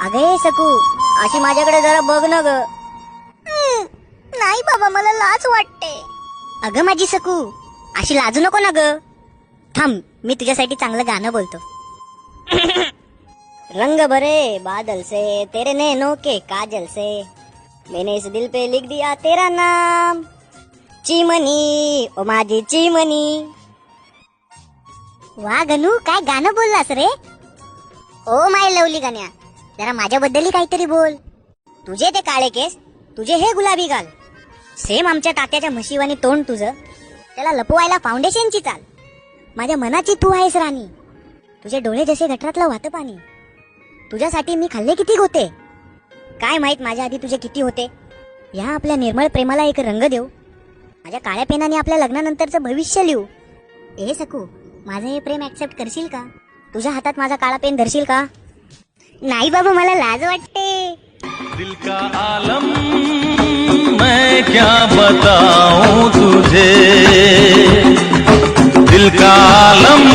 अगं सकू अशी माझ्याकडे जरा बघ ना ग. नाही बाबा मला लाज वाटते. अगं माझी सकू अशी लाजू नको ना ग. थांब मी तुझ्यासाठी चांगलं गाणं बोलतो. रंग भरे बादल से तेरे नैनों के काजल से. मैंने इस दिल पे लिख दिया तेरा नाम. चिमनी ओ माझी चिमनी. वा गनू काय गाणं बोललास रे? ओ माय लवली गाण्या. जरा माझ्याबद्दलही काहीतरी बोल. तुझे ते काळे केस तुझे हे गुलाबी गाल. सेम आमच्या तात्याच्या म्हशीवानी तोंड तुझं. त्याला लपवायला फाउंडेशनची चाल. माझ्या मनाची तू आहेस राणी. तुझे डोळे जसे गटरातलं वाहतं पाणी. तुझ्यासाठी मी खाल्ले किती होते काय माहीत माझ्या आधी तुझे किती होते? ह्या आपल्या निर्मळ प्रेमाला एक रंग देऊ. माझ्या काळ्या पेनाने आपल्या लग्नानंतरचं भविष्य लिहू. ए सकू माझं हे प्रेम ऍक्सेप्ट करशील का? तुझ्या हातात माझा काळा पेन धरशील का? नाही बाबा मला लाज वाटते. दिल का आलम मैं क्या बताऊं तुझे? दिल का आलम